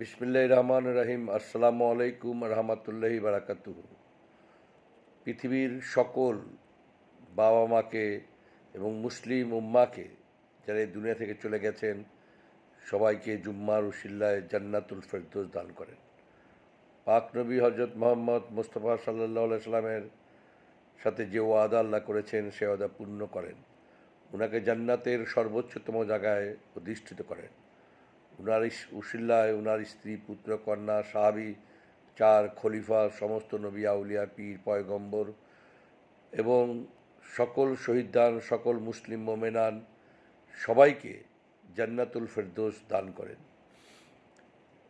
বিসমিল্লাহ রহমান রহিম। আসসালামু আলাইকুম রহমতুল্লাহি বারাকাতুহ। পৃথিবীর সকল বাবা মাকে এবং মুসলিম উম্মাকে যারা এই দুনিয়া থেকে চলে গেছেন, সবাইকে জুম্মার উশিল্লায় জান্নাতুল ফেরদৌস দান করেন। পাক নবী হজরত মোহাম্মদ মুস্তফা সাল্লাহ সাল্লামের সাথে যে ওয়াদা আল্লাহ করেছেন, সে ওয়াদা পূর্ণ করেন। ওনাকে জান্নাতের সর্বোচ্চতম জায়গায় অধিষ্ঠিত করেন। উনার উশিল্লায়, উনার স্ত্রী, পুত্র, কন্যা, সাহাবি, চার খলিফা, সমস্ত নবী, আউলিয়া, পীর, পয়গম্বর এবং সকল শহীদান সকল মুসলিম মোমেনান সবাইকে জান্নাতুল ফেরদৌস দান করেন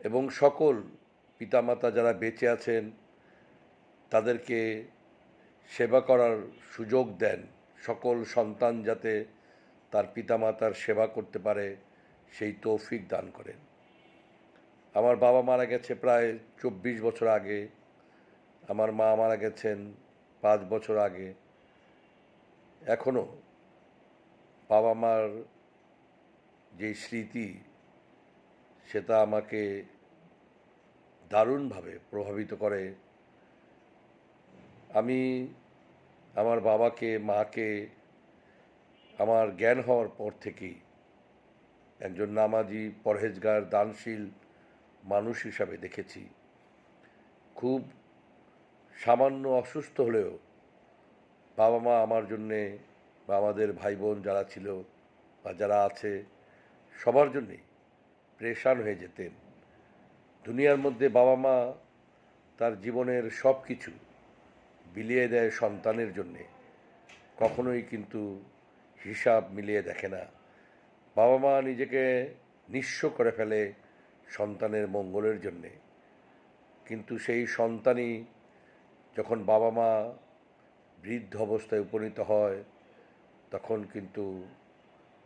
এবং সকল পিতামাতা যারা বেঁচে আছেন তাদেরকে সেবা করার সুযোগ দেন। সকল সন্তান যাতে তার পিতামাতার সেবা করতে পারে সেই তৌফিক দান করেন। আমার বাবা মারা গেছে প্রায় চব্বিশ বছর আগে। আমার মা মারা গেছেন পাঁচ বছর আগে। এখনও বাবা মার যে স্মৃতি, সেটা আমাকে দারুণভাবে প্রভাবিত করে। আমি আমার বাবাকে, মাকে, আমার জ্ঞান হওয়ার পর থেকেই একজন নামাজি, পরহেজগার, দানশীল মানুষ হিসাবে দেখেছি। খুব সামান্য অসুস্থ হলেও বাবা মা আমার জন্যে বা আমাদের ভাই বোন যারা ছিল বা যারা আছে, সবার জন্যেই প্রেশান হয়ে যেতেন। দুনিয়ার মধ্যে বাবা মা তার জীবনের সব কিছু বিলিয়ে দেয় সন্তানের জন্যে। কখনোই কিন্তু হিসাব মিলিয়ে দেখে না। বাবা মা নিজেকে নিঃস্ব করে ফেলে সন্তানের মঙ্গলের জন্যে। কিন্তু সেই সন্তানই যখন বাবা মা বৃদ্ধ অবস্থায় উপনীত হয়, তখন কিন্তু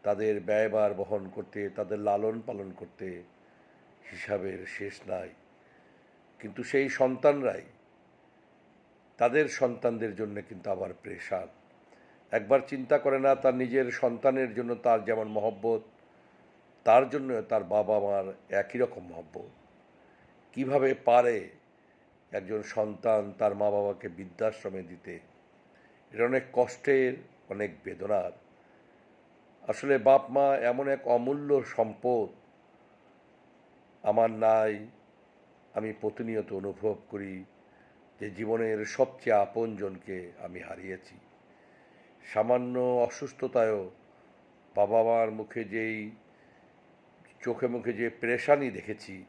তাদের ব্যয়ভার বহন করতে, তাদের লালন পালন করতে হিসাবের শেষ নাই। কিন্তু সেই সন্তানরাই তাদের সন্তানদের জন্য কিন্তু আবার প্রেশান। একবার চিন্তা করে না, তার নিজের সন্তানের জন্য তার যেমন মহব্বত, তার জন্য তার বাবা মার একই রকম মহব্বত। কীভাবে পারে একজন সন্তান তার মা বাবাকে বৃদ্ধাশ্রমে দিতে? এটা অনেক কষ্টের, অনেক বেদনার। আসলে বাপ মা এমন এক অমূল্য সম্পদ আমার নাই, আমি প্রতিনিয়ত অনুভব করি যে জীবনের সবচেয়ে আপনজনকে আমি হারিয়েছি। সামান্য অসুস্থতায়ও বাবা মার মুখে যেই, চোখে মুখে যে প্রেশানি দেখেছি,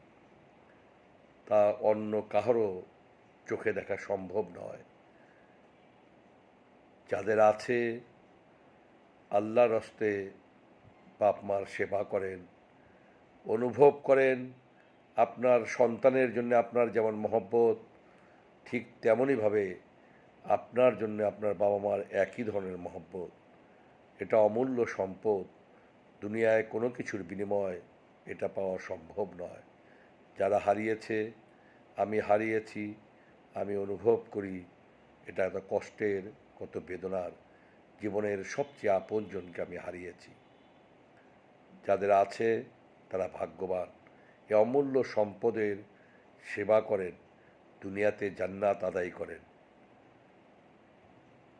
তা অন্য কাহারও চোখে দেখা সম্ভব নয়। যাদের আছে, আল্লাহর হস্তে বাপ মার সেবা করেন, অনুভব করেন, আপনার সন্তানের জন্য আপনার যেমন মহব্বত, ঠিক তেমনইভাবে আপনার জন্য আপনার বাবা মার একই ধরনের মহব্বত। এটা অমূল্য সম্পদ। দুনিয়ায় কোনো কিছুর বিনিময় এটা পাওয়া সম্ভব নয়। যারা হারিয়েছে, আমি হারিয়েছি, আমি অনুভব করি, এটা এত কষ্টের, কত বেদনার। জীবনের সবচেয়ে আপনজনকে আমি হারিয়েছি। যাদের আছে, তারা ভাগ্যবান। এ অমূল্য সম্পদের সেবা করেন, দুনিয়াতে জান্নাত আদায় করেন।